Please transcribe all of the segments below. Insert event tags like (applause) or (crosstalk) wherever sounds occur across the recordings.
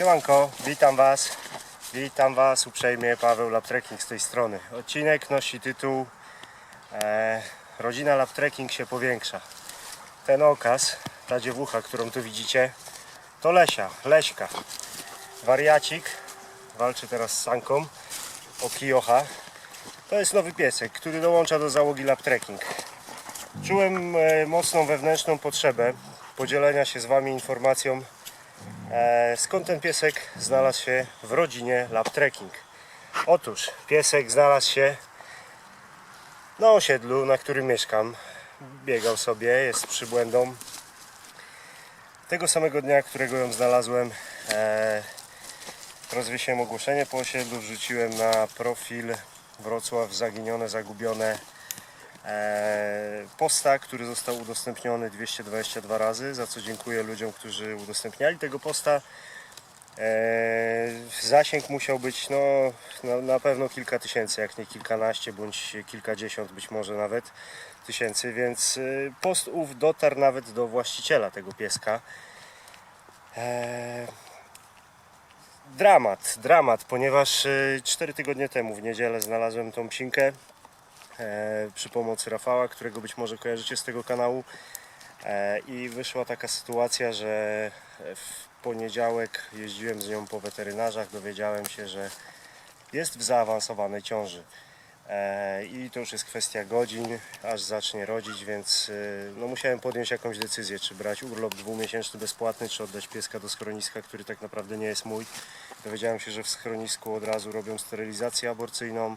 Siemanko, witam Was. Witam Was uprzejmie, Paweł Laptrekking z tej strony. Odcinek nosi tytuł e, Rodzina Laptrekking się powiększa. Ten okaz, ta dziewucha, którą tu widzicie, to Lesia, Leśka. Wariacik, walczy teraz z Sanką o Kijocha. To jest nowy piesek, który dołącza do załogi Laptrekking. Czułem e, mocną wewnętrzną potrzebę podzielenia się z Wami informacją skąd ten piesek znalazł się w rodzinie Lab Trekking? Otóż piesek znalazł się na osiedlu, na którym mieszkam. Biegał sobie, jest przybłędą. Tego samego dnia, którego ją znalazłem, e, rozwiesiłem ogłoszenie po osiedlu, wrzuciłem na profil Wrocław Zaginione, Zagubione e, posta, który został udostępniony 222 razy, za co dziękuję ludziom, którzy udostępniali tego posta. E, zasięg musiał być no, na pewno kilka tysięcy, jak nie kilkanaście bądź kilkadziesiąt być może nawet tysięcy, więc e, post ów dotarł nawet do właściciela tego pieska. E, dramat, dramat, ponieważ 4 tygodnie temu w niedzielę znalazłem tą psinkę e, przy pomocy Rafała, którego być może kojarzycie z tego kanału. E, I wyszła taka sytuacja, że w poniedziałek jeździłem z nią po weterynarzach, dowiedziałem się, że jest w zaawansowanej ciąży. E, I to już jest kwestia godzin, aż zacznie rodzić, więc e, no, musiałem podjąć jakąś decyzję, czy brać urlop dwumiesięczny bezpłatny, czy oddać pieska do schroniska, który tak naprawdę nie jest mój. Dowiedziałem się, że w schronisku od razu robią sterylizację aborcyjną.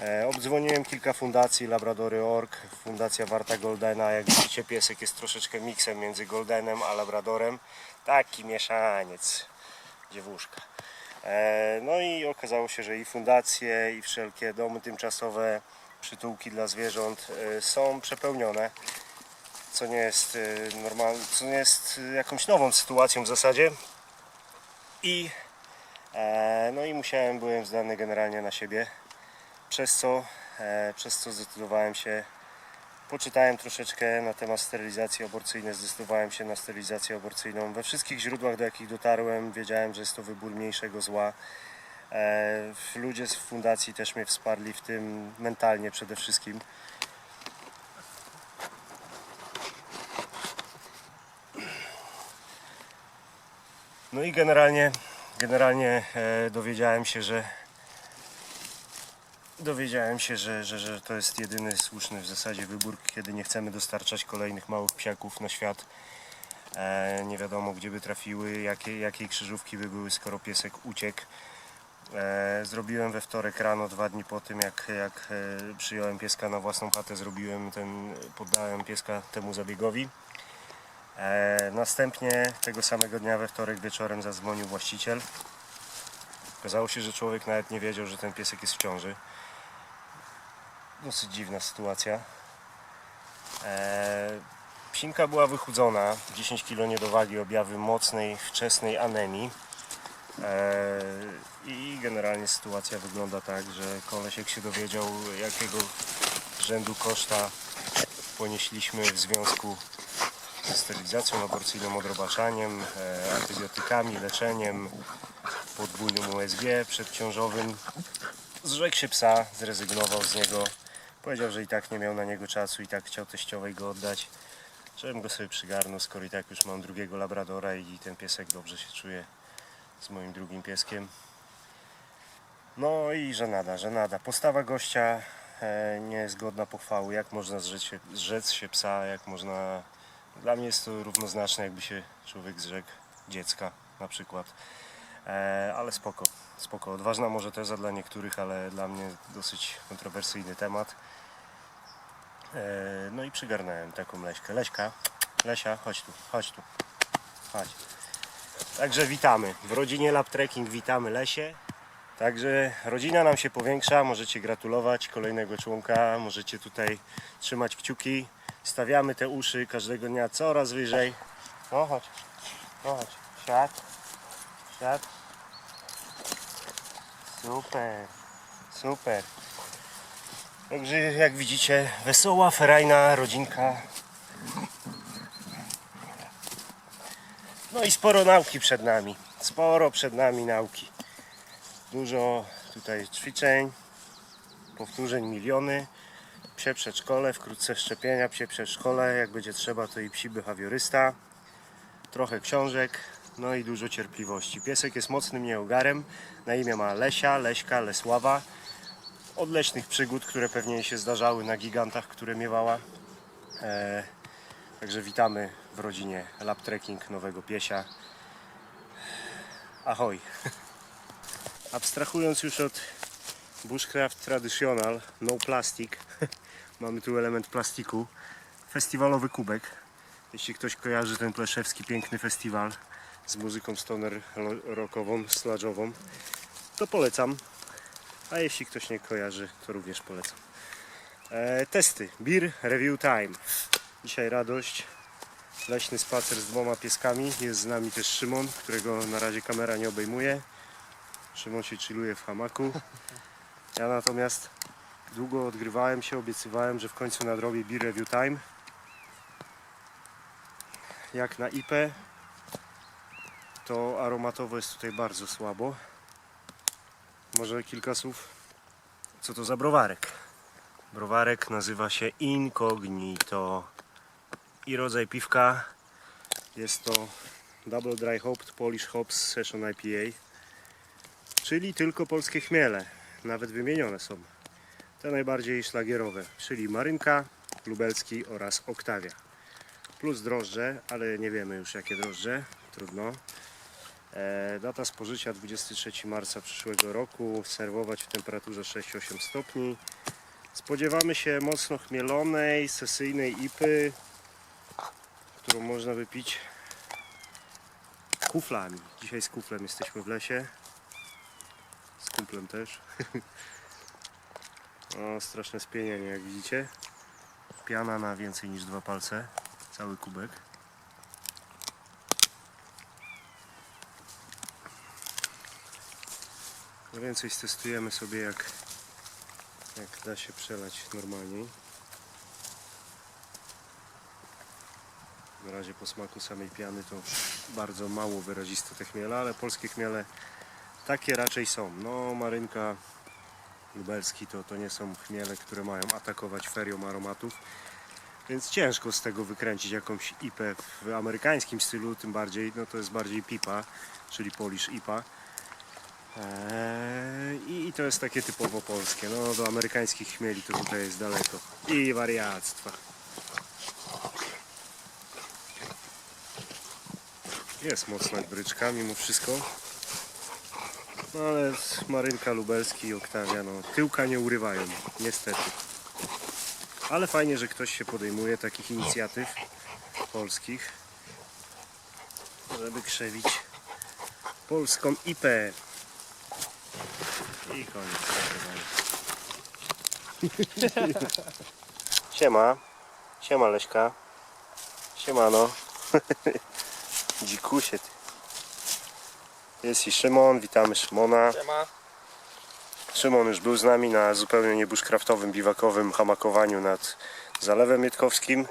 E, Obdzwoniłem kilka fundacji, Labradory.org, Fundacja Warta Goldena. Jak widzicie, piesek jest troszeczkę miksem między Goldenem a Labradorem. Taki mieszaniec, dziewuszka. E, No i okazało się, że i fundacje, i wszelkie domy tymczasowe, przytułki dla zwierząt e, są przepełnione, co nie jest normalne, co nie jest jakąś nową sytuacją w zasadzie. I no i musiałem, byłem zdany generalnie na siebie przez co, e, przez co zdecydowałem się, poczytałem troszeczkę na temat sterylizacji aborcyjnej, zdecydowałem się na sterylizację aborcyjną. We wszystkich źródłach, do jakich dotarłem, wiedziałem, że jest to wybór mniejszego zła. E, ludzie z fundacji też mnie wsparli w tym mentalnie przede wszystkim. No i generalnie, generalnie e, dowiedziałem się, że dowiedziałem się, że, że, że to jest jedyny słuszny w zasadzie wybór, kiedy nie chcemy dostarczać kolejnych małych psiaków na świat. E, nie wiadomo gdzie by trafiły, jakie, jakiej krzyżówki by były, skoro piesek uciekł. E, zrobiłem we wtorek rano, dwa dni po tym jak, jak e, przyjąłem pieska na własną chatę, zrobiłem ten, poddałem pieska temu zabiegowi. E, następnie tego samego dnia we wtorek wieczorem zadzwonił właściciel. Okazało się, że człowiek nawet nie wiedział, że ten piesek jest w ciąży. Dosyć dziwna sytuacja. Eee, psinka była wychudzona, 10 kg niedowagi, objawy mocnej, wczesnej anemii. Eee, I generalnie sytuacja wygląda tak, że kolesiek się dowiedział, jakiego rzędu koszta ponieśliśmy w związku ze sterylizacją aborcyjną, odrobaczaniem, e, antybiotykami, leczeniem, podwójnym USG przedciążowym. Zrzekł się psa, zrezygnował z niego. Powiedział, że i tak nie miał na niego czasu i tak chciał teściowej go oddać. Żebym go sobie przygarnął, skoro i tak już mam drugiego labradora i ten piesek dobrze się czuje z moim drugim pieskiem. No i żenada, żenada. Postawa gościa e, nie jest godna pochwały. Jak można zrzec się, zrzec się psa, jak można... Dla mnie jest to równoznaczne, jakby się człowiek zrzekł dziecka na przykład. E, ale spoko, spoko. Odważna może teza dla niektórych, ale dla mnie dosyć kontrowersyjny temat. E, no i przygarnąłem taką Leśkę. Leśka, Lesia, chodź tu, chodź tu, chodź. Także witamy. W rodzinie Lab Trekking witamy Lesie. Także rodzina nam się powiększa, możecie gratulować kolejnego członka, możecie tutaj trzymać kciuki. Stawiamy te uszy każdego dnia coraz wyżej. No chodź, no chodź, siad. Siad. Super, super. Także jak widzicie, wesoła, ferajna rodzinka. No i sporo nauki przed nami. sporo przed nami nauki. Dużo tutaj ćwiczeń, powtórzeń miliony. Psie przedszkole, wkrótce szczepienia, psie przedszkole, jak będzie trzeba to i psi behawiorysta. Trochę książek, no i dużo cierpliwości. Piesek jest mocnym nieogarem, na imię ma Lesia, Leśka, Lesława. Od leśnych przygód, które pewnie się zdarzały na gigantach, które miewała. E, także witamy w rodzinie Lab Trekking nowego piesia. Ahoj! (laughs) Abstrahując już od Bushcraft Traditional, no plastic, (laughs) mamy tu element plastiku, festiwalowy kubek. Jeśli ktoś kojarzy ten pleszewski piękny festiwal z muzyką stoner rockową, sludge'ową, to polecam. A jeśli ktoś nie kojarzy, to również polecam. E, testy. Beer Review Time. Dzisiaj radość. Leśny spacer z dwoma pieskami. Jest z nami też Szymon, którego na razie kamera nie obejmuje. Szymon się chilluje w hamaku. Ja natomiast długo odgrywałem się, obiecywałem, że w końcu nadrobię Beer Review Time. Jak na IP, to aromatowo jest tutaj bardzo słabo. Może kilka słów, co to za browarek. Browarek nazywa się Incognito i rodzaj piwka jest to Double Dry Hopped Polish Hops Session IPA, czyli tylko polskie chmiele, nawet wymienione są. Te najbardziej szlagierowe, czyli Marynka, Lubelski oraz Oktawia. Plus drożdże, ale nie wiemy już jakie drożdże, trudno. E, data spożycia 23 marca przyszłego roku, serwować w temperaturze 6-8 stopni. Spodziewamy się mocno chmielonej, sesyjnej ipy, którą można wypić kuflami. Dzisiaj z kuflem jesteśmy w lesie. Z kumplem też. (laughs) o, straszne spienienie jak widzicie. Piana na więcej niż dwa palce. Cały kubek. No więcej stestujemy sobie jak, jak da się przelać normalniej. Na razie po smaku samej piany to bardzo mało wyraziste te chmiele, ale polskie chmiele takie raczej są. No marynka lubelski to, to nie są chmiele, które mają atakować ferią aromatów. Więc ciężko z tego wykręcić jakąś IPę w amerykańskim stylu, tym bardziej, no to jest bardziej pipa, czyli Polish IPA. Eee, I, I to jest takie typowo polskie. No do amerykańskich chmieli to tutaj jest daleko. I wariactwa. Jest mocna bryczka mimo wszystko. No ale Marynka Lubelski i Oktawia, no tyłka nie urywają, niestety. Ale fajnie, że ktoś się podejmuje takich inicjatyw polskich, żeby krzewić polską IPę. I koniec. (laughs) Siema. Siema Leśka. Siemano. (laughs) Dzikusie ty. Jest i Szymon, witamy Szymona. Siema. Szymon już był z nami na zupełnie niebushcraftowym, biwakowym hamakowaniu nad Zalewem Mietkowskim.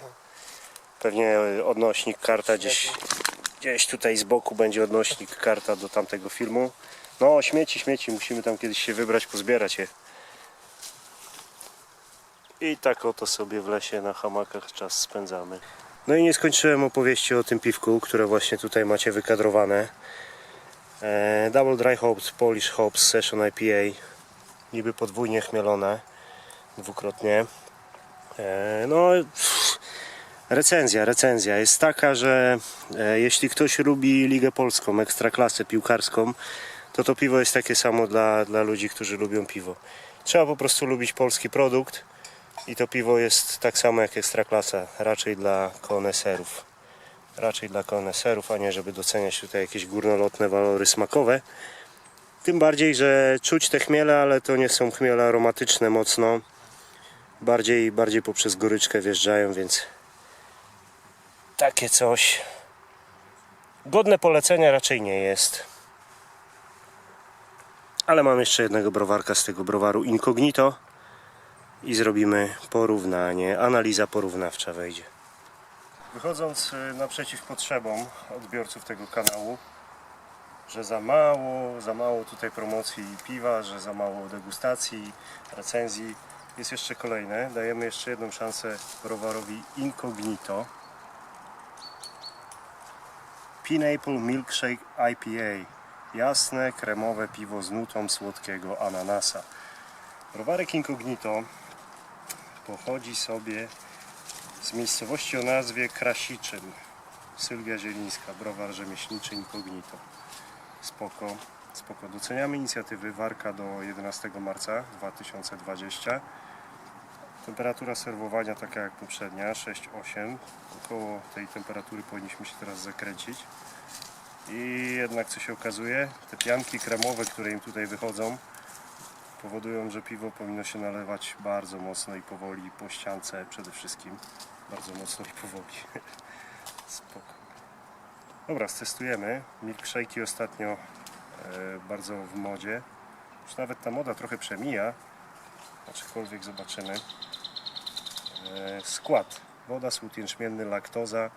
Pewnie odnośnik karta gdzieś, gdzieś tutaj z boku będzie odnośnik karta do tamtego filmu. No śmieci, śmieci, musimy tam kiedyś się wybrać, pozbierać je. I tak oto sobie w lesie na hamakach czas spędzamy. No i nie skończyłem opowieści o tym piwku, które właśnie tutaj macie wykadrowane. E, Double Dry Hops Polish Hops Session IPA niby podwójnie chmielone dwukrotnie e, no recenzja, recenzja jest taka, że e, jeśli ktoś lubi Ligę Polską, ekstraklasę piłkarską to to piwo jest takie samo dla, dla ludzi, którzy lubią piwo trzeba po prostu lubić polski produkt i to piwo jest tak samo jak ekstraklasa raczej dla koneserów raczej dla koneserów, a nie żeby doceniać tutaj jakieś górnolotne walory smakowe tym bardziej, że czuć te chmiele, ale to nie są chmiele aromatyczne mocno. Bardziej, bardziej poprzez goryczkę wjeżdżają, więc takie coś godne polecenia raczej nie jest. Ale mam jeszcze jednego browarka z tego browaru Incognito i zrobimy porównanie, analiza porównawcza wejdzie. Wychodząc y, naprzeciw potrzebom odbiorców tego kanału, że za mało, za mało tutaj promocji piwa, że za mało degustacji, recenzji. Jest jeszcze kolejne. Dajemy jeszcze jedną szansę browarowi Incognito. Pineapple Milkshake IPA. Jasne, kremowe piwo z nutą słodkiego ananasa. Browarek Incognito pochodzi sobie z miejscowości o nazwie Krasiczyn. Sylwia Zielińska, browar rzemieślniczy Incognito. Spoko, spoko. Doceniamy inicjatywy Warka do 11 marca 2020. Temperatura serwowania taka jak poprzednia, 6-8. Około tej temperatury powinniśmy się teraz zakręcić. I jednak co się okazuje, te pianki kremowe, które im tutaj wychodzą, powodują, że piwo powinno się nalewać bardzo mocno i powoli po ściance przede wszystkim. Bardzo mocno i powoli. (laughs) Spoko. Dobra, stestujemy. Milkshake'i ostatnio e, bardzo w modzie. Już nawet ta moda trochę przemija. Aczkolwiek zobaczymy. E, skład. Woda, słód jęczmienny, laktoza,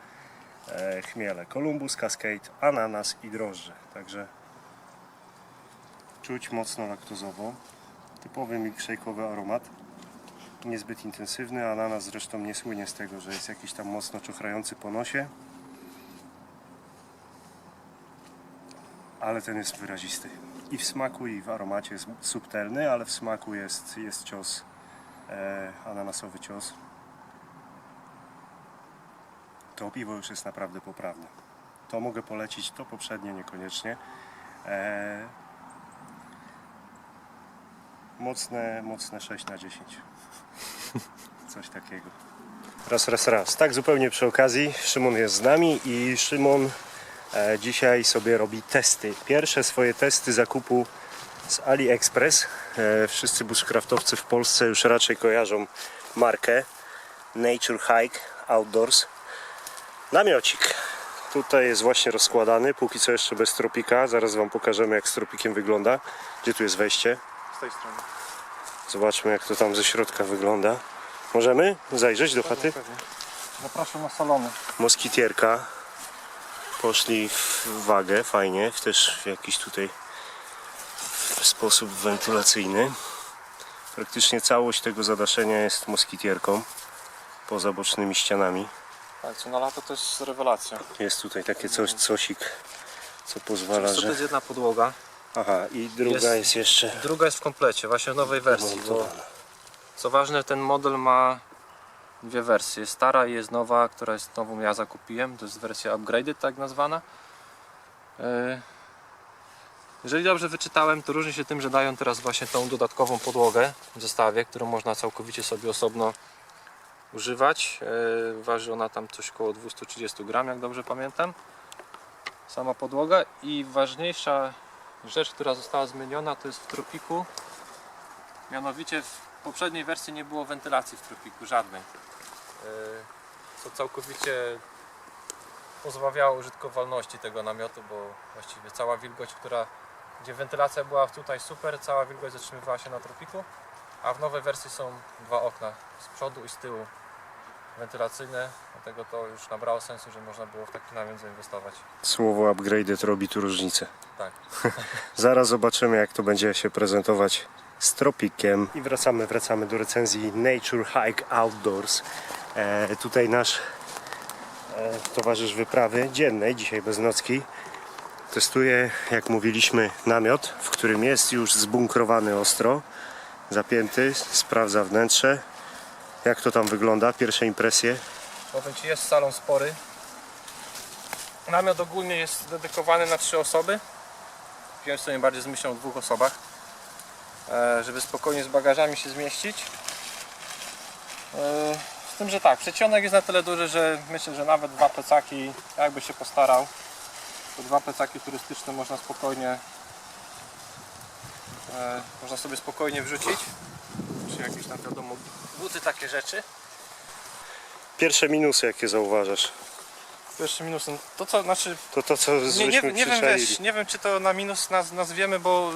chmiele. Columbus, Cascade, ananas i drożdże. Także czuć mocno laktozowo. Typowy milkshake'owy aromat. Niezbyt intensywny. Ananas zresztą nie słynie z tego, że jest jakiś tam mocno czochrający po nosie. ale ten jest wyrazisty. I w smaku, i w aromacie jest subtelny, ale w smaku jest, jest cios, e, ananasowy cios. To piwo już jest naprawdę poprawne. To mogę polecić, to poprzednie niekoniecznie. E, mocne, mocne 6 na 10. (laughs) Coś takiego. Raz, raz, raz. Tak zupełnie przy okazji, Szymon jest z nami i Szymon e, dzisiaj sobie robi testy. Pierwsze swoje testy zakupu z AliExpress. E, wszyscy bushcraftowcy w Polsce już raczej kojarzą markę Nature Hike Outdoors. Namiocik. Tutaj jest właśnie rozkładany, póki co jeszcze bez tropika. Zaraz Wam pokażemy jak z tropikiem wygląda. Gdzie tu jest wejście? Z tej strony. Zobaczmy jak to tam ze środka wygląda. Możemy zajrzeć do chaty? Zapraszam na salony. Moskitierka. Poszli w wagę, fajnie, też w jakiś tutaj sposób wentylacyjny. Praktycznie całość tego zadaszenia jest moskitierką poza bocznymi ścianami. Tak, co na lato to jest rewelacja. Jest tutaj takie coś, cosik, co pozwala, To, to że... jest jedna podłoga. Aha, i druga Jest- jest jeszcze Druga jest w komplecie, właśnie w nowej wersji. Bo, montowana. co ważne, ten model ma dwie wersje. Jest stara i jest nowa, która jest nową ja zakupiłem. To jest wersja upgraded, tak nazwana. E, Jeżeli dobrze wyczytałem, to różni się tym, że dają teraz właśnie tą dodatkową podłogę w zestawie, którą można całkowicie sobie osobno używać. E, Waży ona tam coś około 230 gram, jak dobrze pamiętam. Sama podłoga i ważniejsza rzecz, która została zmieniona, to jest w tropiku. Mianowicie w poprzedniej wersji nie było wentylacji w tropiku, żadnej. E, Co całkowicie pozbawiało użytkowalności tego namiotu, bo właściwie cała wilgoć, która gdzie wentylacja była tutaj super, cała wilgoć zatrzymywała się na tropiku, a w nowej wersji są dwa okna z przodu i z tyłu wentylacyjne, dlatego to już nabrało sensu, że można było w taki namiot zainwestować. Słowo upgraded robi tu różnicę. Tak. (laughs) Zaraz zobaczymy jak to będzie się prezentować z tropikiem. I wracamy, wracamy do recenzji Nature Hike Outdoors. E, tutaj nasz e, towarzysz wyprawy dziennej, dzisiaj bez nocki, testuje, jak mówiliśmy, namiot, w którym jest już zbunkrowany ostro, zapięty, sprawdza wnętrze. Jak to tam wygląda? Pierwsze impresje? Powiem Ci, jest salon spory. Namiot ogólnie jest dedykowany na trzy osoby. Wziąłem sobie bardziej z myślą o dwóch osobach, e, żeby spokojnie z bagażami się zmieścić. E, Z tym, że tak, przedsionek jest na tyle duży, że myślę, że nawet dwa plecaki, jakby się postarał, to dwa plecaki turystyczne można spokojnie e, można sobie spokojnie wrzucić. Czy jakieś tam wiadomo buty, takie rzeczy. Pierwsze minusy jakie zauważasz? Pierwszy minus, no to co, znaczy, To to co nie, nie, nie, wiem, wiesz, nie wiem czy to na minus naz, nazwiemy, bo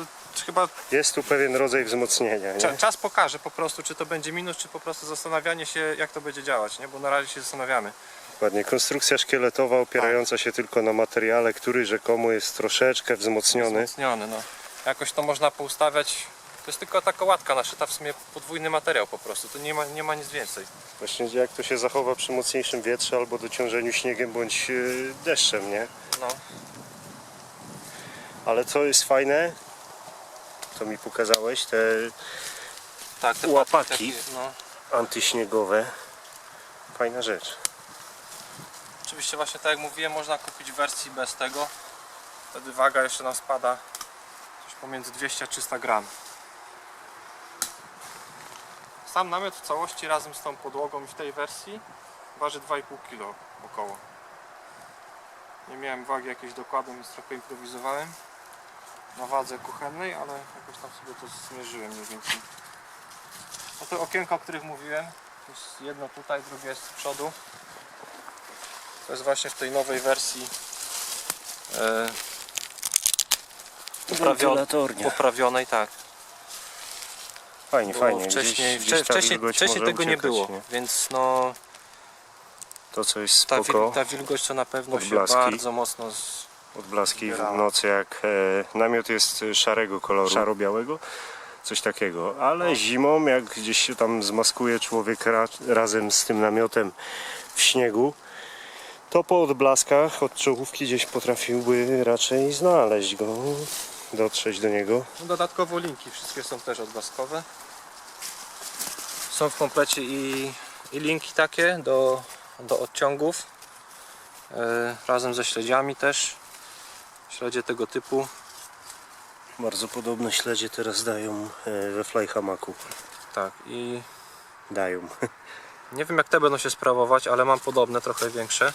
chyba Jest tu pewien rodzaj wzmocnienia, nie? cza, czas pokaże po prostu, czy to będzie minus, czy po prostu zastanawianie się, jak to będzie działać, nie? bo na razie się zastanawiamy. Dokładnie. Konstrukcja szkieletowa opierająca się tylko na materiale, który rzekomo jest troszeczkę wzmocniony. Wzmocniony, no. Jakoś to można poustawiać. To jest tylko taka łatka naszyta, w sumie podwójny materiał po prostu. To nie ma, nie ma nic więcej. Właśnie jak to się zachowa przy mocniejszym wietrze albo dociążeniu śniegiem bądź yy, deszczem, nie? No. Ale co jest fajne, co mi pokazałeś, te Tak, te Łapaki. takie, no. antyśniegowe. Fajna rzecz. Oczywiście właśnie tak jak mówiłem, można kupić w wersji bez tego. Wtedy waga jeszcze nam spada coś pomiędzy 200 a 300 gram. Sam namiot w całości razem z tą podłogą w tej wersji waży 2,5 kg około. Nie miałem wagi jakiejś dokładnej, więc trochę improwizowałem na wadze kuchennej, ale jakoś tam sobie to zmierzyłem mniej więcej. No te okienka, o których mówiłem, to jest jedno tutaj, drugie jest z przodu. To jest właśnie w tej nowej wersji e, poprawion, Wentylatornia. poprawionej, tak. Fajnie, fajnie. Wcześniej, gdzieś, wcześniej, wcześniej tego nie uciekać, było, więc no To co jest ta, spoko, wil, ta wilgoć to na pewno się Odblaski. bardzo mocno z, odblaski w nocy jak e, namiot jest szarego koloru, szaro-białego, coś takiego, ale No. zimą jak gdzieś się tam zmaskuje człowiek ra, razem z tym namiotem w śniegu, to po odblaskach od czołówki gdzieś potrafiłby raczej znaleźć go, dotrzeć do niego. no, dodatkowo linki, wszystkie są też odblaskowe. Są w komplecie i, i linki takie do, do odciągów e, razem ze śledziami też. Śledzie tego typu. Bardzo podobne śledzie teraz dają e, we flyhamaku. Tak i Dają. (laughs) Nie wiem jak te będą się sprawować, ale mam podobne, trochę większe.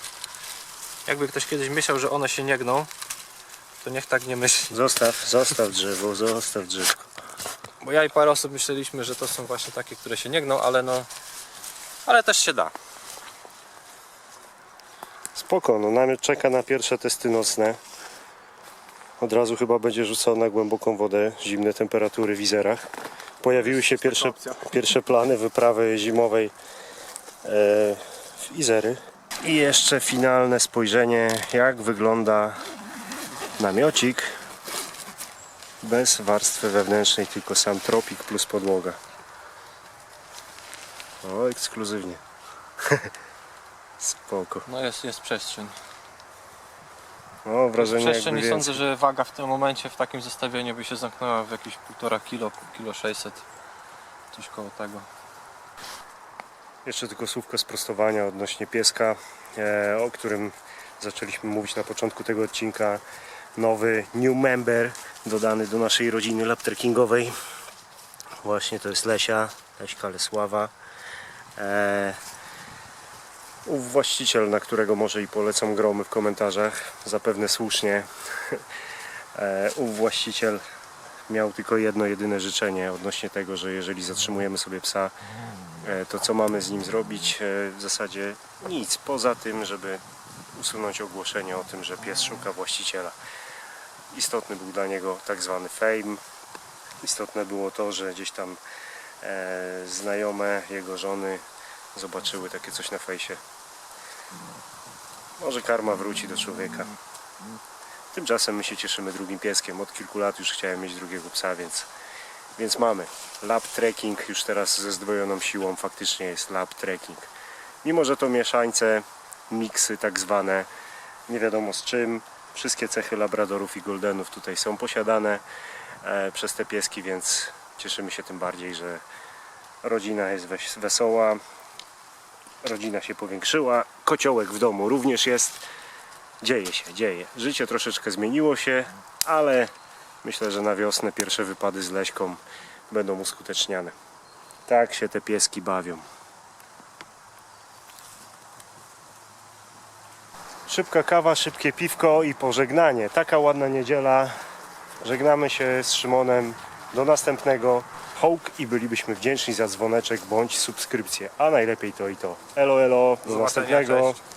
Jakby ktoś kiedyś myślał, że one się nie gną, to niech tak nie myśli. Zostaw, zostaw drzewo, zostaw drzewko. Bo ja i parę osób myśleliśmy, że to są właśnie takie, które się nie gną, ale no... Ale też się da. Spoko, no namiot czeka na pierwsze testy nocne. Od razu chyba będzie rzucał na głęboką wodę, zimne temperatury w Izerach. Pojawiły się pierwsze, pierwsze plany wyprawy zimowej e, w Izery. I jeszcze finalne spojrzenie, jak wygląda namiocik bez warstwy wewnętrznej, tylko sam tropik plus podłoga. O, ekskluzywnie. (laughs) Spoko. No jest, jest przestrzeń. O, wrażenie Przestrzeń więcej. sądzę, że waga w tym momencie w takim zestawieniu by się zamknęła w jakieś 1,5 kilo, kilo 600. Coś koło tego. Jeszcze tylko słówko sprostowania odnośnie pieska, e, o którym zaczęliśmy mówić na początku tego odcinka. Nowy new member dodany do naszej rodziny laptrekingowej. Właśnie to jest Lesia, Leśka Lesława. E, ów właściciel, na którego może i polecam gromy w komentarzach, zapewne słusznie. (laughs) E, ów właściciel miał tylko jedno jedyne życzenie odnośnie tego, że jeżeli zatrzymujemy sobie psa, E, to co mamy z nim zrobić? E, W zasadzie nic, poza tym, żeby usunąć ogłoszenie o tym, że pies szuka właściciela. Istotny był dla niego tak zwany fame. Istotne było to, że gdzieś tam e, znajome jego żony zobaczyły takie coś na fejsie. Może karma wróci do człowieka. Tymczasem my się cieszymy drugim pieskiem. Od kilku lat już chciałem mieć drugiego psa, więc więc mamy lap trekking już teraz ze zdwojoną siłą faktycznie jest lap trekking. Mimo, że to mieszańce, miksy tak zwane, nie wiadomo z czym, wszystkie cechy labradorów i goldenów tutaj są posiadane e, przez te pieski, więc cieszymy się tym bardziej, że rodzina jest wes- wesoła, rodzina się powiększyła, kociołek w domu również jest. Dzieje się, dzieje. Życie troszeczkę zmieniło się, ale Myślę, że na wiosnę pierwsze wypady z Leśką będą uskuteczniane. Tak się te pieski bawią. Szybka kawa, szybkie piwko i pożegnanie. Taka ładna niedziela. Żegnamy się z Szymonem. Do następnego. Hołk i bylibyśmy wdzięczni za dzwoneczek bądź subskrypcję. A najlepiej to i to. Elo, elo. Do następnego. cześć.